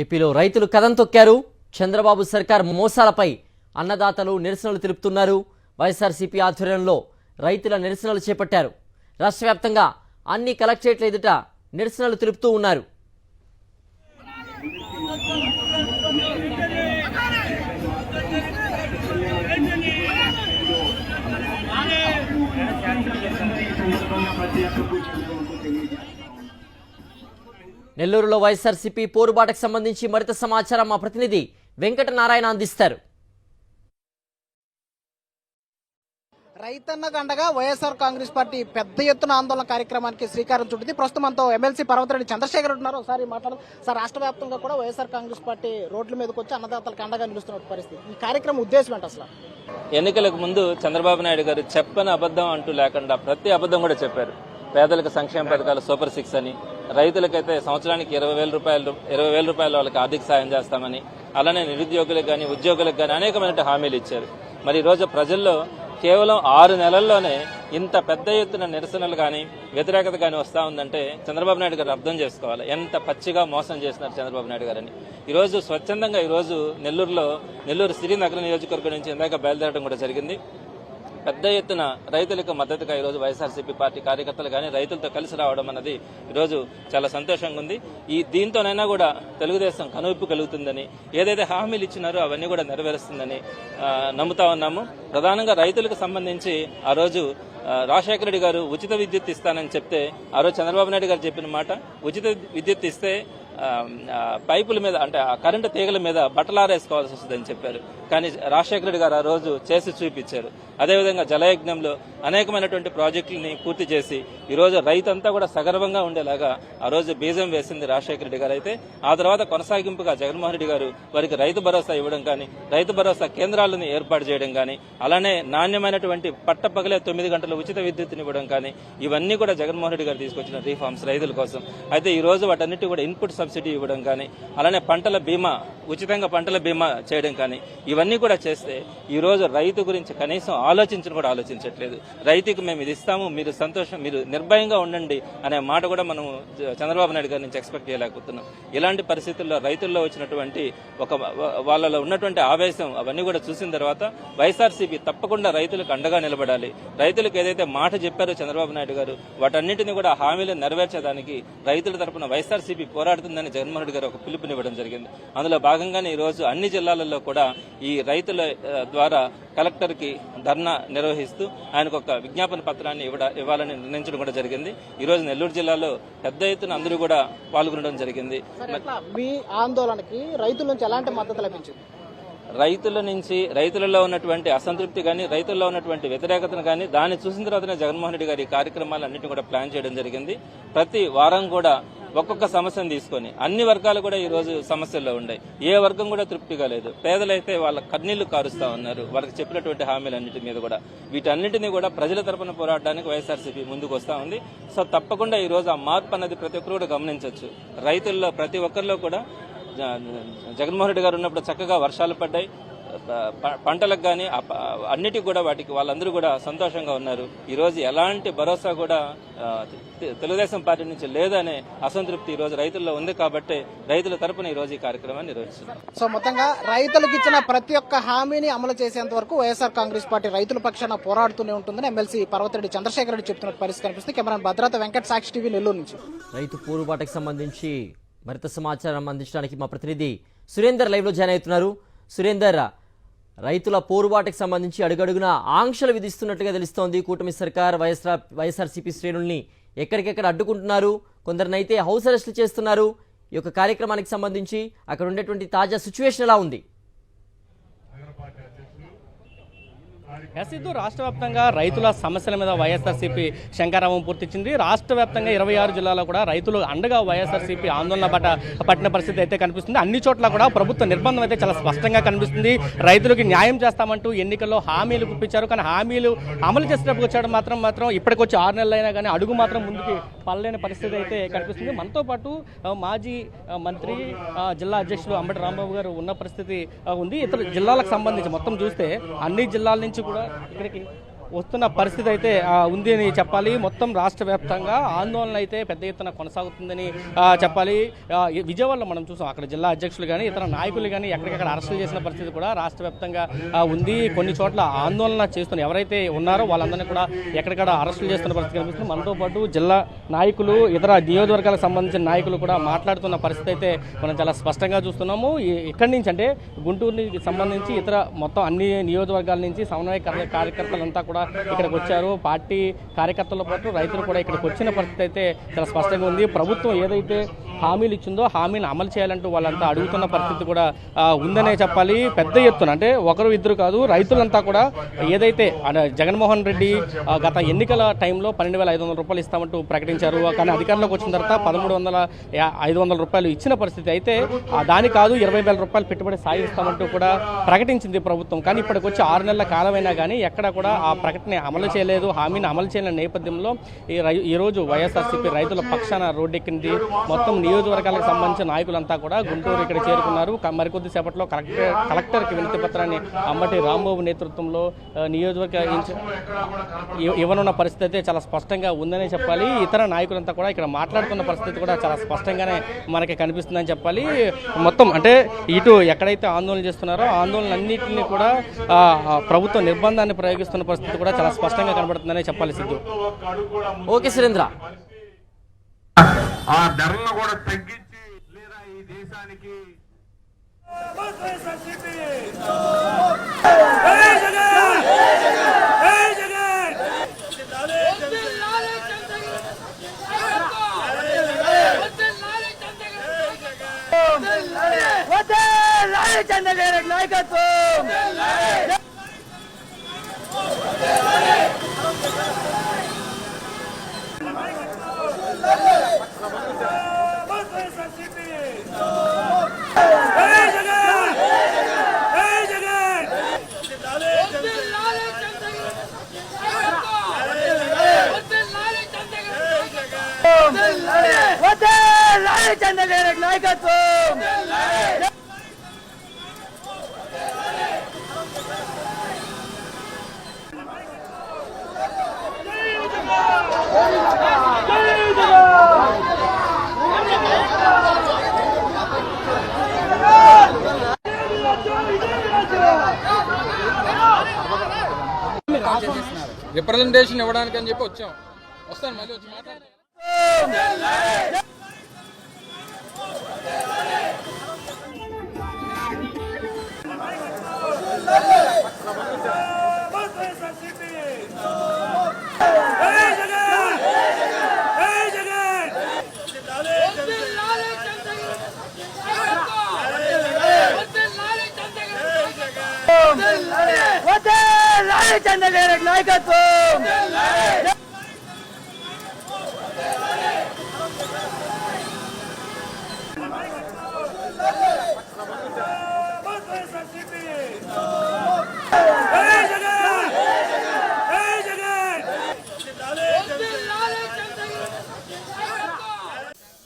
ఏపీలో రైతులు కథం తొక్కారు. చంద్రబాబు సర్కార్ మోసాలపై అన్నదాతలు నిరసనలు తెలుపుతున్నారు. వైఎస్ఆర్సీపీ ఆధ్వర్యంలో రైతుల నిరసనలు చేపట్టారు. రాష్ట్ర వ్యాప్తంగా అన్ని కలెక్టరేట్ల ఎదుట నిరసనలు తెలుపుతూ ఉన్నారు. నెల్లూరులో వైఎస్ఆర్సీపీ పోరుబాటకు సంబంధించి మరింత సమాచారం మా ప్రతినిధి వెంకట నారాయణ అందిస్తారు. రైతన్న దండగా వైఎస్ఆర్ కాంగ్రెస్ పార్టీ పెద్ద ఎత్తున ఆందోళన కార్యక్రమానికి శ్రీకారం చుట్టింది. ప్రస్తుతం మనతో ఎమ్మెల్సీ పర్వతరెడ్డి చంద్రశేఖర్ ఉన్నారు. ఒకసారి మాట్లాడు సార్ రాష్ట్ర వ్యాప్తంగా కూడా వైఎస్ఆర్ కాంగ్రెస్ పార్టీ రోడ్ల మీదకి వచ్చి అన్నదాతలకు అండగా నిలుస్తున్న పరిస్థితి. ఈ కార్యక్రమం ఉద్దేశం ఏంటి అసలు? ఎన్నికలకు ముందు చంద్రబాబు నాయుడు గారు చెప్పని అబద్ధం అంటూ లేకుండా ప్రతి అబద్ధం కూడా చెప్పారు. పేదలకు సంక్షేమ పథకాలు సూపర్ సిక్స్ అని రైతులకైతే సంవత్సరానికి ఇరవై వేల రూపాయలు ఇరవై వేల రూపాయల వాళ్ళకి ఆర్థిక సాయం చేస్తామని అలానే నిరుద్యోగులకు కానీ ఉద్యోగులకు కానీ అనేకమైన హామీలు ఇచ్చారు. మరి ఈరోజు రోజు ప్రజల్లో కేవలం ఆరు నెలల్లోనే ఇంత పెద్ద ఎత్తున నిరసనలు కానీ వ్యతిరేకత కానీ వస్తూ ఉందంటే చంద్రబాబు నాయుడు గారు అర్థం చేసుకోవాలి. ఎంత పచ్చిగా మోసం చేస్తున్నారు చంద్రబాబు నాయుడు గారని. ఈరోజు స్వచ్ఛందంగా ఈరోజు నెల్లూరులో నెల్లూరు సిరినగర నియోజకవర్గం నుంచి ఇందాక బయలుదేరడం కూడా జరిగింది. పెద్ద ఎత్తున రైతులకు మద్దతుగా ఈరోజు వైఎస్ఆర్సీపీ పార్టీ కార్యకర్తలు కానీ రైతులతో కలిసి రావడం అన్నది ఈరోజు చాలా సంతోషంగా ఉంది. ఈ దీంతోనైనా కూడా తెలుగుదేశం కనువిప్పు కలుగుతుందని ఏదైతే హామీలు ఇచ్చినారో అవన్నీ కూడా నెరవేరుస్తుందని నమ్ముతా ఉన్నాము. ప్రధానంగా రైతులకు సంబంధించి ఆ రోజు రాజశేఖర రెడ్డి గారు ఉచిత విద్యుత్ ఇస్తానని చెప్తే ఆ రోజు చంద్రబాబు నాయుడు గారు చెప్పిన మాట ఉచిత విద్యుత్ ఇస్తే పైపుల మీద అంటే ఆ కరెంటు తీగల మీద బట్టలారేసుకోవాల్సి వస్తుందని చెప్పారు. కానీ రాజశేఖర రెడ్డి గారు ఆ రోజు చేసి చూపించారు. అదేవిధంగా జలయజ్ఞంలో అనేకమైనటువంటి ప్రాజెక్టులని పూర్తి చేసి ఈ రోజు రైతంతా కూడా సగర్వంగా ఉండేలాగా ఆ రోజు బీజం వేసింది రాజశేఖర రెడ్డి గారు. అయితే ఆ తర్వాత కొనసాగింపుగా జగన్మోహన్ రెడ్డి గారు వారికి రైతు భరోసా ఇవ్వడం కానీ రైతు భరోసా కేంద్రాలను ఏర్పాటు చేయడం కానీ అలానే నాణ్యమైనటువంటి పట్టపగలే తొమ్మిది గంటల ఉచిత విద్యుత్తుని ఇవ్వడం కానీ ఇవన్నీ కూడా జగన్మోహన్ రెడ్డి గారు తీసుకొచ్చిన రీఫార్మ్స్ రైతుల కోసం. అయితే ఈ రోజు వాటన్నిటి కూడా ఇన్పుట్స్ సబ్సిడీ ఇవ్వడం కానీ అలానే పంటల బీమా ఉచితంగా పంటల బీమా చేయడం కానీ ఇవన్నీ కూడా చేస్తే ఈ రోజు రైతు గురించి కనీసం ఆలోచించిన కూడా ఆలోచించట్లేదు. రైతుకు మేము ఇది ఇస్తాము మీరు సంతోషం మీరు నిర్భయంగా ఉండండి అనే మాట కూడా మనం చంద్రబాబు నాయుడు గారి నుంచి ఎక్స్పెక్ట్ చేయలేకపోతున్నాం. ఇలాంటి పరిస్థితుల్లో రైతుల్లో వచ్చినటువంటి ఒక వాళ్ళలో ఉన్నటువంటి ఆవేశం అవన్నీ కూడా చూసిన తర్వాత వైఎస్ఆర్సీపీ తప్పకుండా రైతులకు అండగా నిలబడాలి. రైతులకు ఏదైతే మాట చెప్పారో చంద్రబాబు నాయుడు గారు వాటన్నిటిని కూడా హామీలు నెరవేర్చడానికి రైతుల తరపున వైఎస్ఆర్సీపీ పోరాడుతుందని జగన్మోహన్ రెడ్డి గారు ఒక పిలుపునివ్వడం జరిగింది. అందులో భాగంగానే ఈ రోజు అన్ని జిల్లాలలో కూడా ఈ రైతుల ద్వారా కలెక్టర్కి ధర్నా నిర్వహిస్తూ ఆయనకు ఒక విజ్ఞాపన పత్రాన్ని ఇవ్వడ ఇవ్వాలని నిర్ణయించడం కూడా జరిగింది. ఈ రోజు నెల్లూరు జిల్లాలో పెద్ద ఎత్తున అందరూ కూడా పాల్గొనడం జరిగింది. మీ ఆందోళనకి రైతుల నుంచి ఎలాంటి మద్దతు లభించింది? రైతుల నుంచి రైతులలో ఉన్నటువంటి అసంతృప్తి కానీ రైతుల్లో ఉన్నటువంటి వ్యతిరేకతను కానీ దాన్ని చూసిన తర్వాతనే జగన్మోహన్ రెడ్డి గారి కార్యక్రమాలన్నింటినీ కూడా ప్లాన్ చేయడం జరిగింది. ప్రతి వారం కూడా ఒక్కొక్క సమస్యను తీసుకొని అన్ని వర్గాలు కూడా ఈ రోజు సమస్యల్లో ఉన్నాయి ఏ వర్గం కూడా తృప్తిగా లేదు. పేదలైతే వాళ్ళ కన్నీళ్ళు కారుస్తా ఉన్నారు. వాళ్ళకి చెప్పినటువంటి హామీలన్నిటి మీద కూడా. వీటన్నింటినీ కూడా ప్రజల తరపున పోరాడడానికి వైఎస్ఆర్సీపీ ముందుకు వస్తా ఉంది. సో తప్పకుండా ఈ రోజు ఆ మార్పు అన్నది ప్రతి ఒక్కరు కూడా గమనించవచ్చు. రైతుల్లో ప్రతి ఒక్కరిలో కూడా జగన్మోహన్ రెడ్డి గారు ఉన్నప్పుడు చక్కగా వర్షాలు పడ్డాయి. పంటలకు కానీ అన్నిటికి కూడా వాటికి వాళ్ళందరూ కూడా సంతోషంగా ఉన్నారు. ఈ రోజు ఎలాంటి భరోసా కూడా తెలుగుదేశం పార్టీ నుంచి లేదనే అసంతృప్తి ఈ రోజు రైతుల్లో ఉంది కాబట్టి రైతుల తరపున ఈ రోజు ఈ కార్యక్రమాన్ని నిర్వహిస్తున్నారు. సో మొత్తంగా రైతులకు ఇచ్చిన ప్రతి ఒక్క హామీని అమలు చేసేంత వరకు వైఎస్ఆర్ కాంగ్రెస్ పార్టీ రైతుల పక్షాన పోరాడుతూనే ఉంటుందని ఎమ్మెల్సీ పర్వతరెడ్డి చంద్రశేఖర్ రెడ్డి చెప్తున్న పరిస్థితి కనిపిస్తుంది. కెమెరా భద్రత వెంకట్ సాక్షి టీవీ నెల్లూరు నుంచి. రైతు పోరుబాటకు సంబంధించి మరింత సమాచారం అందించడానికి మా ప్రతినిధి సురేందర్ లైవ్లో జాయిన్ అవుతున్నారు. సురేందర్ రైతుల పోరుబాటుకు సంబంధించి అడుగడుగున ఆంక్షలు విధిస్తున్నట్టుగా తెలుస్తోంది. కూటమి సర్కార్ వైఎస్ఆర్ వైఎస్ఆర్సీపీ శ్రేణుల్ని ఎక్కడికెక్కడ అడ్డుకుంటున్నారు? కొందరినైతే హౌస్ అరెస్టులు చేస్తున్నారు. ఈ యొక్క కార్యక్రమానికి సంబంధించి అక్కడ ఉండేటువంటి తాజా సిచ్యువేషన్ ఎలా ఉంది? ఎస్సిద్దు రాష్ట్ర వ్యాప్తంగా రైతుల సమస్యల మీద వైఎస్ఆర్సీపీ శంకారావం పూర్తిచ్చింది. రాష్ట్ర వ్యాప్తంగా ఇరవై ఆరు జిల్లాలో కూడా రైతులు అండగా వైఎస్ఆర్సీపీ ఆందోళన పట్ట పట్టిన పరిస్థితి అయితే కనిపిస్తుంది. అన్ని చోట్ల కూడా ప్రభుత్వ నిర్బంధం అయితే చాలా స్పష్టంగా కనిపిస్తుంది. రైతులకు న్యాయం చేస్తామంటూ ఎన్నికల్లో హామీలు గుప్పించారు. కానీ హామీలు అమలు చేసేటప్పుడు వచ్చాడు మాత్రం మాత్రం ఇప్పటికొచ్చి ఆరు నెలలు అయినా కానీ అడుగు మాత్రం ముందుకి పడలేని పరిస్థితి అయితే కనిపిస్తుంది. మనతో పాటు మాజీ మంత్రి జిల్లా అధ్యక్షులు అంబటి రాంబాబు గారు ఉన్న పరిస్థితి ఉంది. ఇతర జిల్లాలకు సంబంధించి మొత్తం చూస్తే అన్ని జిల్లాల నుంచి కూడా ఇక్కడికి వస్తున్న పరిస్థితి అయితే ఉంది అని చెప్పాలి. మొత్తం రాష్ట్ర వ్యాప్తంగా ఆందోళన అయితే పెద్ద ఎత్తున కొనసాగుతుందని చెప్పాలి. విజయవాడలో మనం చూసాం అక్కడ జిల్లా అధ్యక్షులు కానీ ఇతర నాయకులు కానీ ఎక్కడికక్కడ అరెస్టులు చేసిన పరిస్థితి కూడా రాష్ట్ర వ్యాప్తంగా ఉంది. కొన్ని చోట్ల ఆందోళన చేస్తున్న ఎవరైతే ఉన్నారో వాళ్ళందరినీ కూడా ఎక్కడికక్కడ అరెస్టులు చేస్తున్న పరిస్థితి కనిపిస్తుంది. మనతో పాటు జిల్లా నాయకులు ఇతర నియోజకవర్గాలకు సంబంధించిన నాయకులు కూడా మాట్లాడుతున్న పరిస్థితి అయితే మనం చాలా స్పష్టంగా చూస్తున్నాము. ఇక్కడి నుంచి అంటే గుంటూరుకి సంబంధించి ఇతర మొత్తం అన్ని నియోజకవర్గాల నుంచి సమన్వయ కార్యకర్తలంతా కూడా ఇక్కడికి వచ్చారు. పార్టీ కార్యకర్తలతో పాటు రైతులు కూడా ఇక్కడికి వచ్చిన పరిస్థితి అయితే చాలా స్పష్టంగా ఉంది. ప్రభుత్వం ఏదైతే హామీలు ఇచ్చిందో హామీని అమలు చేయాలంటూ వాళ్ళంతా అడుగుతున్న పరిస్థితి కూడా ఉందనే చెప్పాలి. పెద్ద ఎత్తున అంటే ఒకరు ఇద్దరు కాదు రైతులంతా కూడా ఏదైతే జగన్మోహన్ రెడ్డి గత ఎన్నికల టైంలో పన్నెండు వేల ఐదు వందల రూపాయలు ఇస్తామంటూ ప్రకటించారు. కానీ అధికారంలోకి వచ్చిన తర్వాత పదమూడు వందల ఐదు వందల రూపాయలు ఇచ్చిన పరిస్థితి అయితే దాని కాదు ఇరవై వేల రూపాయలు పెట్టుబడి సాగిస్తామంటూ కూడా ప్రకటించింది ప్రభుత్వం. కానీ ఇప్పటికి వచ్చి ఆరు నెలల కాలమైనా కానీ ఎక్కడ కూడా ఆ ప్రకటన అమలు చేయలేదు హామీని అమలు చేయని నేపథ్యంలో ఈ రై ఈరోజు వైఎస్ఆర్సీపీ రైతుల పక్షాన రోడ్డెక్కింది. మొత్తం నియోజకవర్గాలకు సంబంధించిన నాయకులంతా కూడా గుంటూరు ఇక్కడ చేరుకున్నారు. క- మరికొద్ది సేపట్లో కలెక్టర్ కలెక్టర్కి వినతి పత్రాన్ని అమ్మటి రాంబాబు నేతృత్వంలో నియోజకవర్గ ఇవ్వనున్న పరిస్థితి అయితే చాలా స్పష్టంగా ఉందనే చెప్పాలి. ఇతర నాయకులంతా కూడా ఇక్కడ మాట్లాడుతున్న పరిస్థితి కూడా చాలా స్పష్టంగానే మనకి కనిపిస్తుందని చెప్పాలి. మొత్తం అంటే ఇటు ఎక్కడైతే ఆందోళన చేస్తున్నారో ఆ ఆందోళన అన్నింటినీ కూడా ప్రభుత్వ నిర్బంధాన్ని ప్రయోగిస్తున్న పరిస్థితి కూడా చాలా స్పష్టంగా కనబడుతుందనే చెప్పాలి సిద్ధు. ఓకే సురేంద్ర. ఆ ధరలను కూడా తగ్గించి లేదా ఈ దేశానికి రిప్రజెంటేషన్ ఇవ్వడానికి అని చెప్పి వచ్చాం. వస్తాను మళ్ళీ వచ్చి మాట్లాడతాను చంద్రగారి నాయకత్వం